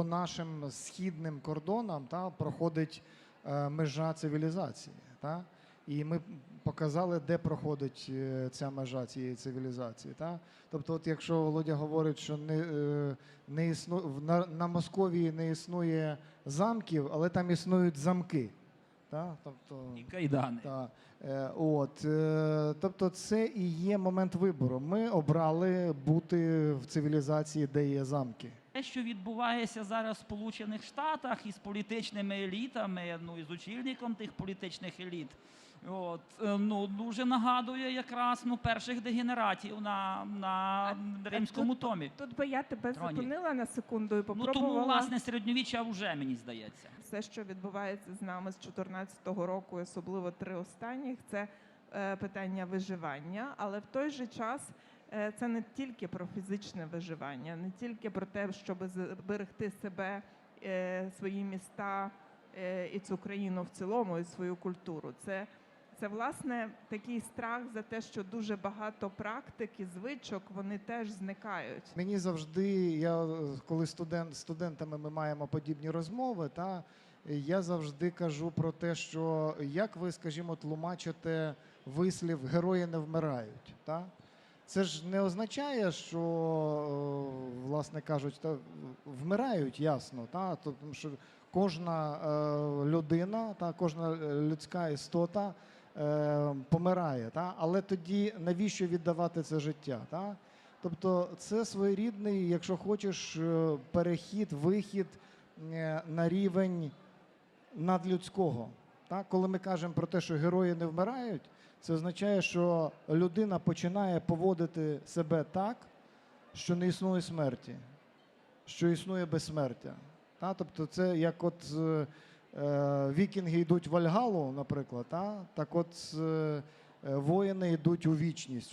по нашим східним кордонам та, проходить е, межа цивілізації. Та? І ми показали, де проходить е, ця межа цієї цивілізації. Та? Тобто, от якщо Володя говорить, що не, е, не існу... на, на Московії не існує замків, але там існують замки. Та? Тобто, І кайдани. та, е, от, е, тобто, це і є момент вибору. Ми обрали бути в цивілізації, де є замки. Те, що відбувається зараз в Сполучених Штатах із політичними елітами, ну і з очільником тих політичних еліт, от, е, ну, дуже нагадує якраз ну, перших дегенератів на, на римському томі. Тут би я тебе Троні. зупинила на секунду і Ну тому, власне, середньовіччя вже мені здається. все, що відбувається з нами з 2014 року, особливо три останніх, це е, питання виживання, але в той же час е, це не тільки про фізичне виживання, не тільки про те, щоб зберегти себе, е, свої міста е, і цю країну в цілому, і свою культуру. Це це власне такий страх за те, що дуже багато практик і звичок вони теж зникають. Мені завжди, я коли студент, студентами ми маємо подібні розмови, та я завжди кажу про те, що як ви, скажімо, тлумачите вислів герої не вмирають. Та? Це ж не означає, що, е, власне кажуть, та, вмирають ясно, та? тому що кожна е, людина, та, кожна е, людська істота помирає. Та? Але тоді навіщо віддавати це життя? Та? Тобто це своєрідний, якщо хочеш, е, перехід, вихід е, на рівень надлюдського. Так? Коли ми кажемо про те, що герої не вмирають, це означає, що людина починає поводити себе так, що не існує смерті, що існує безсмертя. Та? Тобто, це як от е, е, вікінги йдуть в Альгалу, наприклад, та? так от е, е, воїни йдуть у вічність.